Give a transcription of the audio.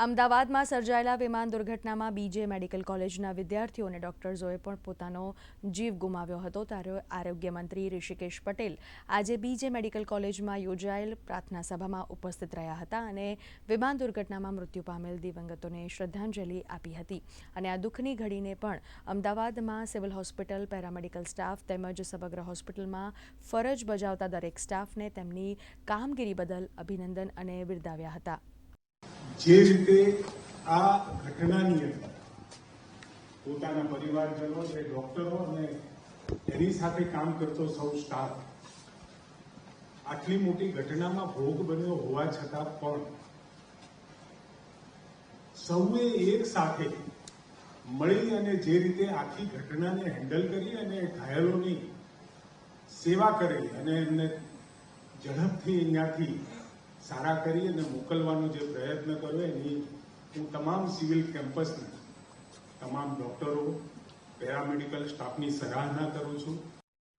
અમદાવાદમાં સર્જાયેલા વિમાન દુર્ઘટનામાં બીજે મેડિકલ કોલેજના વિદ્યાર્થીઓ અને ડોક્ટર્સોએ પણ પોતાનો જીવ ગુમાવ્યો હતો, ત્યારે આરોગ્ય મંત્રી ઋષિકેશ પટેલ આજે બીજે મેડિકલ કોલેજમાં યોજાયેલ પ્રાર્થના સભામાં ઉપસ્થિત રહ્યા હતા અને વિમાન દુર્ઘટનામાં મૃત્યુ પામેલ દિવંગતોને શ્રદ્ધાંજલિ આપી હતી. અને આ દુઃખની ઘડીને પણ અમદાવાદમાં સિવિલ હોસ્પિટલ, પેરામેડિકલ સ્ટાફ તેમજ સમગ્ર હોસ્પિટલમાં ફરજ બજાવતા દરેક સ્ટાફને તેમની કામગીરી બદલ અભિનંદન અને બિરદાવ્યા હતા. જે રીતે આ ઘટનાની અંદર પોતાના પરિવારજનો જે ડોક્ટરો અને એની સાથે કામ કરતો સૌ સ્ટાફ આટલી મોટી ઘટનામાં ભોગ બન્યો હોવા છતાં પણ સૌએ એક સાથે મળી અને જે રીતે આખી ઘટનાને હેન્ડલ કરી અને ઘાયલોની સેવા કરી અને એમને ઝડપથી અહીંયાથી સારા કરી અને મોકલવાનો જે પ્રયત્ન કર્યો એની હું તમામ સિવિલ કેમ્પસને, તમામ ડોક્ટરો, પેરામેડિકલ સ્ટાફની સરાહના કરું છું.